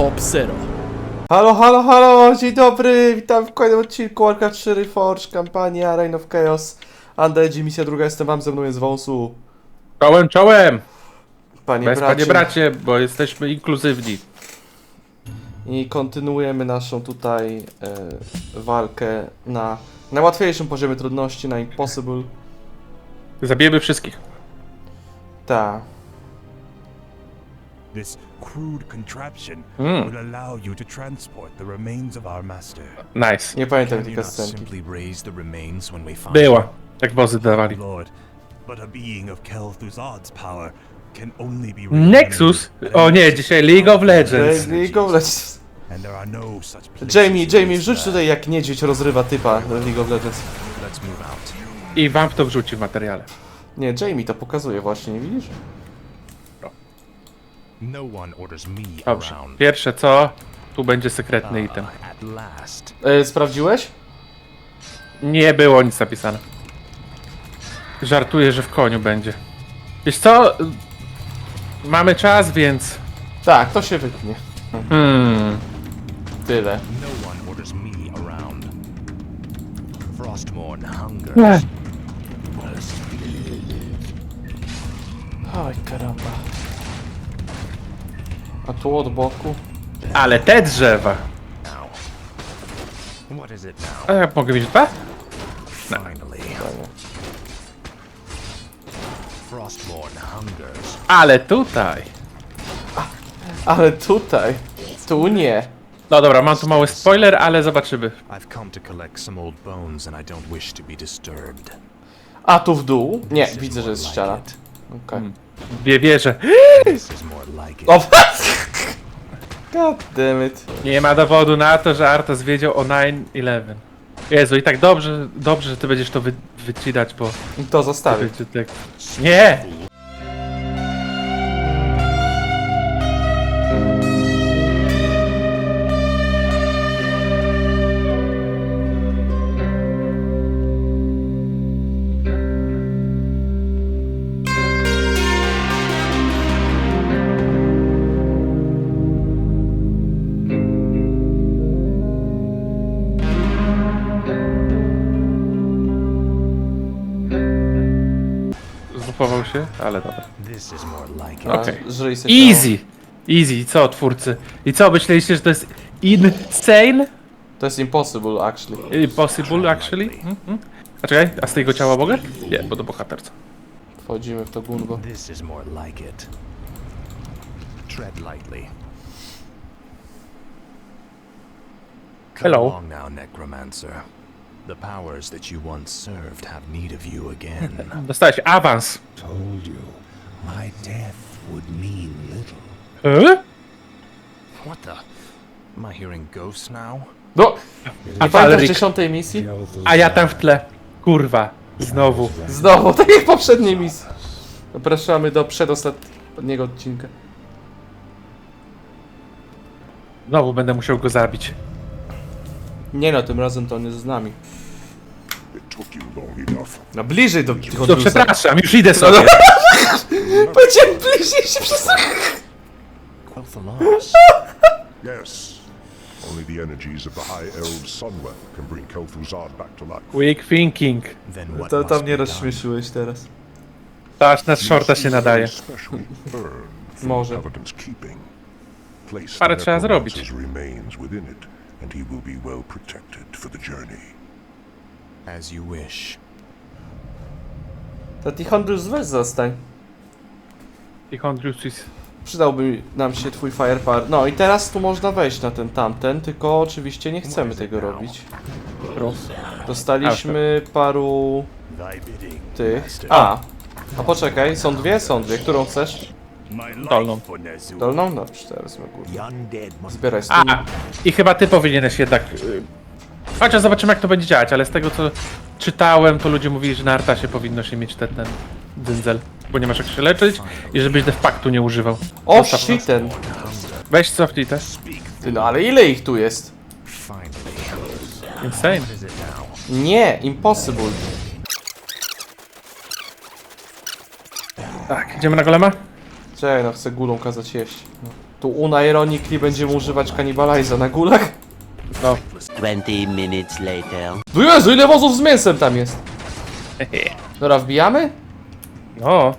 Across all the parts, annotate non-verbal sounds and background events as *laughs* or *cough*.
Top Zero. Halo, halo, halo, dzień dobry, witam w kolejnym odcinku Warcraft 4 Forge, kampania Reign of Chaos, Undead, misja druga, jestem wam, ze mną jest Wąsu, Czołem, czołem! panie Bez bracie. panie bracie, bo jesteśmy inkluzywni. I kontynuujemy naszą tutaj e, walkę na najłatwiejszym poziomie trudności, na Impossible. Zabijemy wszystkich. Ta. This crude contraption Mm. will allow you to transport the remains of our master. Nice. Nie pamiętam Can tej you not scenki. simply raise the remains when we find Była. Jak wozy dawali. Lord, but a being of Kel'Thuzad's power can only be Nexus? reanimated at a O nie, nexus dzisiaj League of Legends. League of Legends. And there are no such places Jamie, in Jamie, this wrzuć land. tutaj jak niedźwiedź rozrywa typa w League of Legends. Let's move out. I wam to wrzuci w materiale. Nie, Jamie to pokazuje właśnie, nie widzisz? No one orders me Dobrze. around. Pierwsze co? Tu będzie sekretny item. Ah, at last. E, sprawdziłeś? Nie było nic napisane. Żartuję, że w koniu będzie. Wiesz co? Mamy czas, więc... Tak, to się wytnie. Hmm... Tyle. No one orders me around. Frostmourne hungers. Ech. Oj, karamba. A tu od boku? Ale te drzewa. What is it now? A ja mogę mieć dwa? Finally. Hungers. Ale tutaj. Ale tutaj. Tu nie. No dobra, mam tu mały spoiler, ale zobaczymy. I've come to collect some old bones and I don't wish to be disturbed. A tu w dół? Nie, widzę, że jest ściana. Okej. Dwie wieże. O! *laughs* God damn it. Nie ma dowodu na to, że Artas wiedział o 9-11. Jezu, i tak dobrze, dobrze, że ty będziesz to wy, wycinać, bo... To zostawię. Tak... Nie! Zupował się, ale dobra. Okej. Easy! Easy, co twórcy? I co, myśleliście, że to jest insane? To jest impossible, actually. Impossible, actually? Mhm. A czekaj, a z tego ciała mogę? Nie, bo to bohaterca. Wchodzimy w to gungo. This is more like it. Tread lightly. Come Hello. along now, Necromancer. The powers that you once served have need of you again. *laughs* Dostałeś awans. told you my death would mean little. E? what the? Am I hearing ghosts now? No! A Nie pamiętasz dziesiątej misji? A ja tam w tle. Kurwa. Znowu. Znowu, *laughs* tak jak w poprzedniej misji. Zapraszamy do przedostatniego odcinka. Znowu będę musiał go zabić. Nie no, tym razem to on jest z nami. No bliżej do tych No przepraszam, już idę sobie. *laughs* Powiedziałem bliżej się przez... Yes. Only the energies of the High Elves Sunwell can bring Kel'Thuzad back to life. Weak thinking. then what To be mnie rozśmieszyłeś teraz. To aż na shorta się nadaje. Special urn from Może. Evidence keeping. Place Parę trzeba zrobić. necromancer's remains within it, and he will be well protected for the journey. As you wish. To Tichondrus weź zostań. I Hondriusis. Przydałby nam się twój firepower. No i teraz tu można wejść na ten tamten, tylko oczywiście nie chcemy tego robić. Dostaliśmy paru tych. A! A poczekaj, są dwie? Są dwie. Którą chcesz? My Dolną. Dolną? Dobrze, teraz wezmę górę. Zbieraj A, stun. i chyba ty powinieneś jednak... Chociaż zobaczymy jak to będzie działać, ale z tego co czytałem, to ludzie mówili, że na Artasie powinno się mieć ten, ten dzyndzel. Bo nie masz jak się leczyć i żebyś defaktu nie używał. O, Zostaw nas. shiten! Weź cofnij te. Ty no, ale ile ich tu jest? Insane. Nie, impossible. Tak, idziemy na golema? Czekaj, no chcę gulą kazać jeść. No. Tu unironically będziemy używać kanibaliza na gulach. No. 20 minutes later. No Jezu, ile wozów z mięsem tam jest? *laughs* Dobra, wbijamy? No.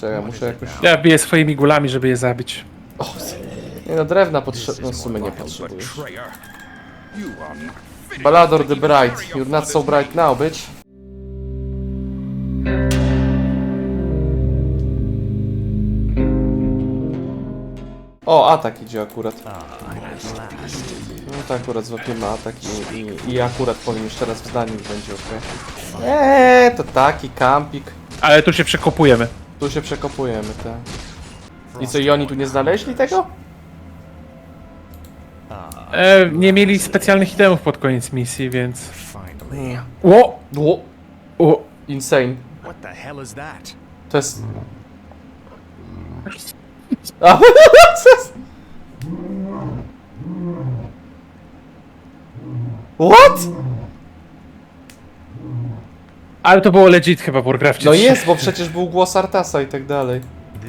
Czekaj, muszę jakoś... Ja biję swoimi gulami, żeby je zabić. O, nie no, drewna potrzebne, no w sumie nie potrzebujesz. Balador the Bright, you're not so bright now, bitch. Atak idzie akurat. No to akurat złapiemy atak i, i, i akurat powiem jeszcze raz w zdaniu będzie ok. Eee, to taki kampik. Ale tu się przekopujemy. Tu się przekopujemy, tak. I co, i oni tu nie znaleźli tego? E, nie mieli specjalnych itemów pod koniec misji, więc... Ło! Ło, O! insane. What the hell is that? To jest... *laughs* What? Ale to było legit chyba w Warcrafcie No 3. jest, bo przecież był głos Artasa i tak dalej.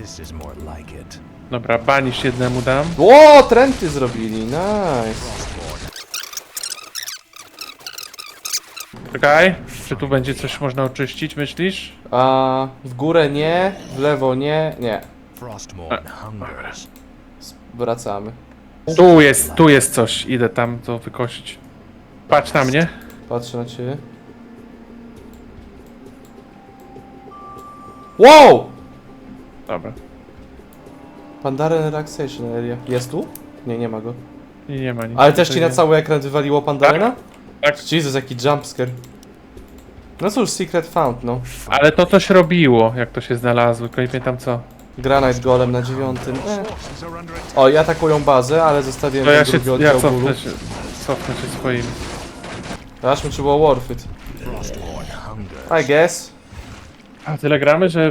This is more like it. Dobra, banisz jednemu dam. Ło, trenty zrobili, nice. Czekaj, czy tu będzie coś można oczyścić, myślisz? A w górę nie, w lewo nie, nie. Frostmourne hungers. Wracamy. Tu jest, tu jest coś. Idę tam to wykosić. Patrz na mnie. Patrzę na ciebie. Wow! Dobra. Pandaren Relaxation Area. Jest tu? Nie, nie ma go. Nie, nie ma nic. Ale też ci na cały ekran wywaliło Pandarena? Tak. Jesus, jaki jumpscare. No cóż, Secret Found, no. Ale to coś robiło, jak to się znalazło, tylko nie pamiętam co. Granite Golem na dziewiątym. E. O, i atakują bazę, ale zostawiłem To ja się, drugi ja oddział bólu. cofnę się, cofnę się swoim. Zobaczmy, czy było worth it. I guess. A tyle gramy, że...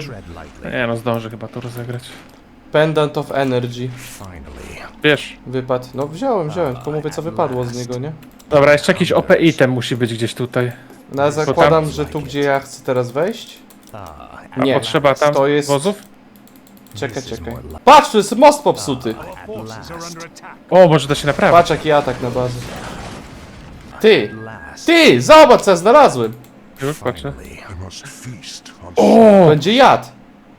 Nie no, zdążę chyba to rozegrać. Pendant of Energy. Wiesz. Wypadł. No wziąłem, wziąłem, tylko mówię co wypadło z niego, nie? Dobra, jeszcze jakiś OP item musi być gdzieś tutaj. No ja zakładam, że tu gdzie ja chcę teraz wejść. A Nie, potrzeba tam to jest- wozów? Czekaj, czekaj. Patrz, tu jest most popsuty. last. O, może da się naprawić. Patrz jaki atak na bazę. Ty! Ty! Zobacz co ja znalazłem! Już patrzę. O! Będzie jad!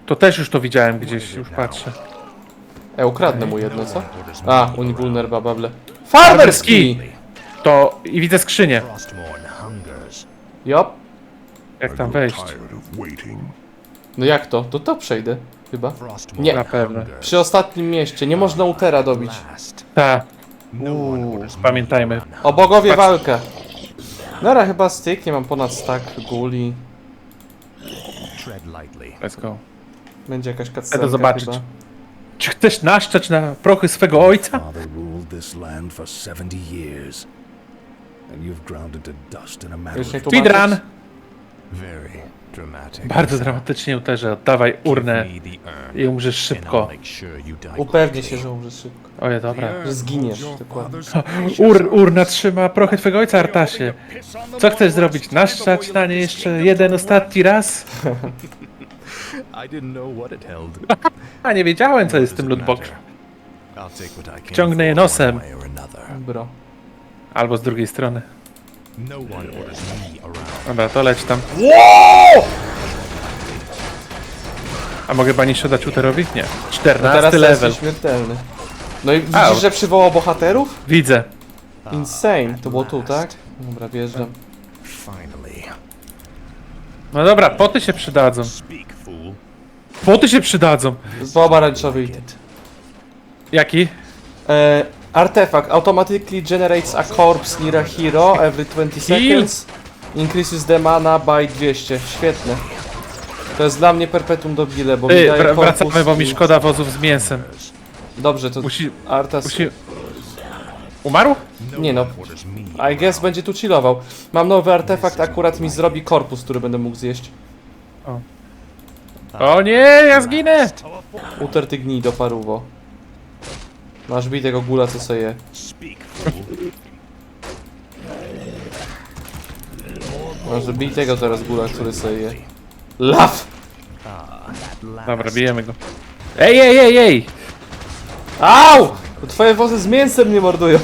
To też już to widziałem gdzieś, już patrzę. E, ukradnę mu jedno, co? A, Univulner babable. Farmerski! To... i widzę skrzynię. Jop. Jak tam wejść? No jak to? To to przejdę. Chyba. Nie. Na pewno. Przy ostatnim mieście. Nie można Utera dobić. Last. Ta, No pamiętajmy. O bogowie walka. Nara chyba styk, nie mam ponad stack guli. Tread lightly. let's go. Będzie jakaś cutscenka zobaczyć. chyba. Czy chcesz naszczać na prochy swego ojca? Father ruled this land for 70 years. And you've ground it to dust in a matter Już of nie tłumaczyć? Speedrun! Bardzo dramatycznie uterze, oddawaj urnę i umrzesz szybko. Upewnij się, że umrzesz szybko. Oje, dobra. Że zginiesz, dokładnie. *laughs* Ur, urna trzyma prochy twego ojca, Artasie. Co chcesz zrobić? Naszczać na nie jeszcze jeden ostatni raz? *laughs* A nie wiedziałem, co jest w tym lootbox. I'll take what I can Wciągnę je nosem. Bro. Albo z drugiej strony. Dobra, to leć tam. A mogę banisze dać Uterowi? Nie. No 14 teraz to level. śmiertelny. No i widzisz, Au. że przywołał bohaterów? Widzę. Insane. To było tu, tak? Dobra, wjeżdżam. Finally. No dobra, poty się przydadzą. Speak, fool. Poty się przydadzą. Z pomarańczowy item. Jaki? E, artefakt automatically generates a corpse near a hero every 20 Heal. seconds. Increases the mana by 200. Świetne. To jest dla mnie perpetuum mobile, bo mi Ty, daje wr- korpus wracamy, bo mi i- szkoda wozów z mięsem. Dobrze, to Musi... Artas... musi... Umarł? Nie no, I guess będzie tu chillował. Mam nowy artefakt, akurat mi zrobi korpus, który będę mógł zjeść. O nie, ja zginę! Uter ty gnij do paruwo. Masz bij tego gula, co sobie je. Masz bij tego teraz gula, który sobie je. Law! Dobra, bijemy go. Ej, ej, ej, ej! Au! To twoje wozy z mięsem mnie mordują.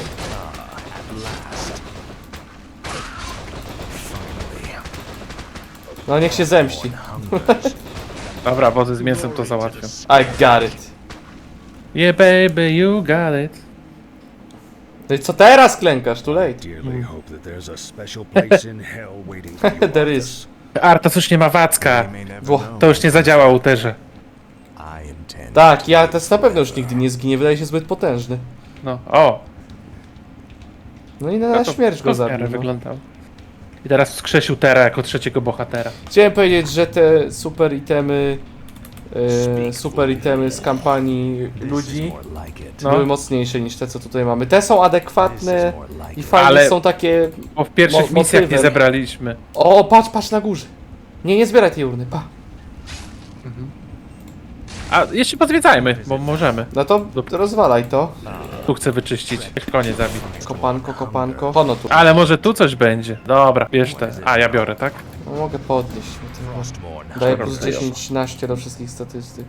No niech się zemści. Dobra, wozy z mięsem to załatwią. I got it. Yeah baby, you got it. No i co teraz klękasz? Too late. Dearly hope that there's a special place in hell waiting for you. *laughs* There is. Artas już nie ma Wacka. To już nie zadziała Uterze. Tak, ja też na pewno już nigdy nie zginie, wydaje się zbyt potężny. No, o. No i na No to śmierć go zabił. No. wyglądał. I teraz wskrzesił Tera jako trzeciego bohatera. Chciałem powiedzieć, że te super itemy, e, super itemy z kampanii ludzi. No. były mocniejsze niż te, co tutaj mamy. Te są adekwatne i fajnie Ale- są takie... Bo w pierwszych Mo- misjach nie motywem. zebraliśmy. O, patrz, patrz na górze. Nie, nie zbieraj tej urny, pa. A jeszcze pozwiedzajmy, bo możemy. No to rozwalaj to. Tu chcę wyczyścić. Konie zabić. Kopanko, kopanko. Hono tu. Ale może tu coś będzie. Dobra, bierz te. A, ja biorę, tak? No, mogę podnieść. Frostmourne. Daję plus dobra. 10, 13 do wszystkich statystyk.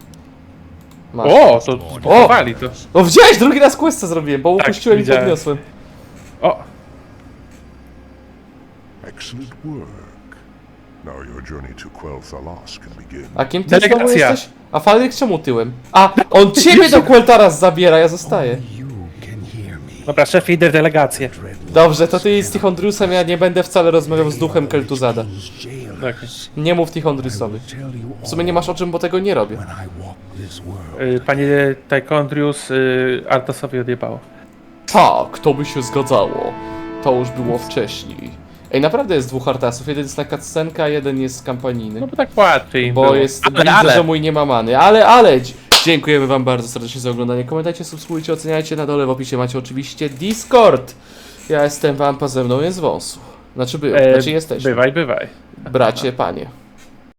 Masz. O, to zbudowali to. O, widziałeś? Drugi raz questa zrobiłem, bo Tak, upuściłem i widziałem. podniosłem. O, Excellent work. Now your journey to Quel'Thalas can begin. A kim ty znowu Delegacja. jesteś? A Falryk czemu tyłem? A, on ciebie do *laughs* Quel'Taras zabiera, ja zostaję. Dobra, szef, w delegację. Dobrze, to ty z Tichondriusem, ja nie będę wcale rozmawiał z duchem Keltuzada. Tak. Nie mów Tichondriusowi. W sumie nie masz o czym, bo tego nie robię. Y, Panie Taekondrius, y, Artasowi odjebało. Tak, to by się zgadzało. To już było wcześniej. Ej, naprawdę jest dwóch artasów. Jeden jest na cutscenka, a jeden jest kampanijny. No bo tak łatwiej Bo było. jest, ale, widzę, ale. że mój nie ma many. Ale, ale, dziękujemy wam bardzo serdecznie za oglądanie. Komentujcie, subskrybujcie, oceniajcie. Na dole w opisie macie oczywiście Discord. Ja jestem wam, ze mną jest wąsu. Znaczy był, E, znaczy jesteś. Bywaj, bywaj. Bracie, panie.